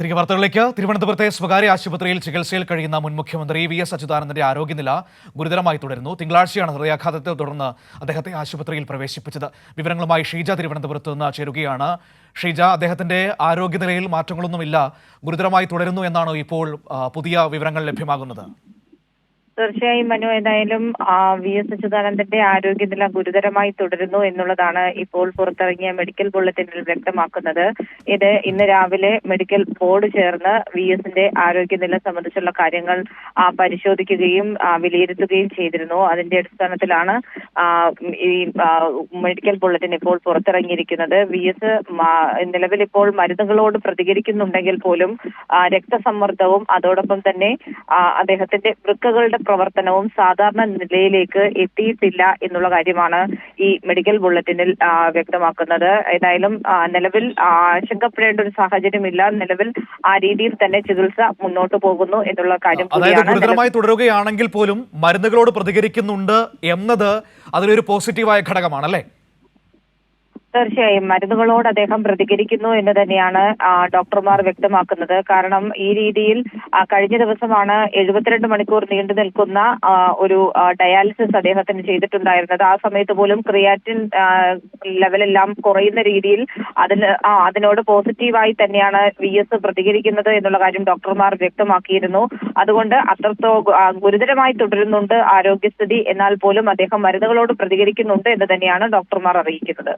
തിരികെ വാർത്തകളിലേക്ക്. തിരുവനന്തപുരത്തെ സ്വകാര്യ ആശുപത്രിയിൽ ചികിത്സയിൽ കഴിയുന്ന മുൻ മുഖ്യമന്ത്രി വി എസ് അച്യുതാനന്ദന്റെ ആരോഗ്യനില ഗുരുതരമായി തുടരുന്നു. തിങ്കളാഴ്ചയാണ് ഹൃദയാഘാതത്തെ തുടർന്ന് അദ്ദേഹത്തെ ആശുപത്രിയിൽ പ്രവേശിപ്പിച്ചത്. വിവരങ്ങളുമായി ഷീജ തിരുവനന്തപുരത്ത് നിന്ന് ചേരുകയാണ്. ഷീജ അദ്ദേഹത്തിന്റെ ആരോഗ്യനിലയിൽ മാറ്റങ്ങളൊന്നുമില്ല ഗുരുതരമായി തുടരുന്നു എന്നാണ് ഇപ്പോൾ പുതിയ വിവരങ്ങൾ ലഭ്യമാകുന്നത്. തീർച്ചയായും മനു ഏതായാലും വി. എസ്. അച്യുതാനന്ദന്റെ ആരോഗ്യനില ഗുരുതരമായി തുടരുന്നു എന്നുള്ളതാണ് ഇപ്പോൾ പുറത്തിറങ്ങിയ മെഡിക്കൽ ബുള്ളറ്റിനിൽ വ്യക്തമാക്കുന്നത്. ഇത് ഇന്ന് രാവിലെ മെഡിക്കൽ ബോർഡ് ചേർന്ന് വി. എസിന്റെ ആരോഗ്യനില സംബന്ധിച്ചുള്ള കാര്യങ്ങൾ പരിശോധിക്കുകയും വിലയിരുത്തുകയും ചെയ്തിരുന്നു. അതിന്റെ അടിസ്ഥാനത്തിലാണ് ഈ മെഡിക്കൽ ബുള്ളറ്റിൻ ഇപ്പോൾ പുറത്തിറങ്ങിയിരിക്കുന്നത്. വി. എസ്. നിലവിൽ ഇപ്പോൾ മരുന്നുകളോട് പ്രതികരിക്കുന്നുണ്ടെങ്കിൽ പോലും രക്തസമ്മർദ്ദവും അതോടൊപ്പം തന്നെ അദ്ദേഹത്തിന്റെ വൃക്കകളുടെ പ്രവർത്തനവും സാധാരണ നിലയിലേക്ക് എത്തിയിട്ടില്ല എന്നുള്ള കാര്യമാണ് ഈ മെഡിക്കൽ ബുള്ളറ്റിനിൽ വ്യക്തമാക്കുന്നത്. ഏതായാലും നിലവിൽ ആശങ്കപ്പെടേണ്ട ഒരു സാഹചര്യമില്ല നിലവിൽ ആ രീതിയിൽ തന്നെ ചികിത്സ മുന്നോട്ട് പോകുന്നു എന്നുള്ള കാര്യം ഗുരുതരമായി തുടരുകയാണെങ്കിൽ പോലും മരുന്നുകളോട് പ്രതികരിക്കുന്നുണ്ട് എന്നത് അതിലൊരു പോസിറ്റീവായ ഘടകമാണ് അല്ലേ? തീർച്ചയായും മരുന്നുകളോട് അദ്ദേഹം പ്രതികരിക്കുന്നു എന്ന് തന്നെയാണ് ഡോക്ടർമാർ വ്യക്തമാക്കുന്നത്. കാരണം ഈ രീതിയിൽ കഴിഞ്ഞ ദിവസമാണ് എഴുപത്തിരണ്ട് മണിക്കൂർ നീണ്ടു നിൽക്കുന്ന ഒരു ഡയാലിസിസ് അദ്ദേഹത്തിന് ചെയ്തിട്ടുണ്ടായിരുന്നത്. ആ സമയത്ത് പോലും ക്രിയാറ്റിൻ ലെവലെല്ലാം കുറയുന്ന രീതിയിൽ അതിന് അതിനോട് പോസിറ്റീവായി തന്നെയാണ് വി എസ് പ്രതികരിക്കുന്നത് എന്നുള്ള കാര്യം ഡോക്ടർമാർ വ്യക്തമാക്കിയിരുന്നു. അതുകൊണ്ട് അത്രത്തോ ഗുരുതരമായി തുടരുന്നുണ്ട് ആരോഗ്യസ്ഥിതി. എന്നാൽ പോലും അദ്ദേഹം മരുന്നുകളോട് പ്രതികരിക്കുന്നുണ്ട് എന്ന് തന്നെയാണ് ഡോക്ടർമാർ അറിയിക്കുന്നത്.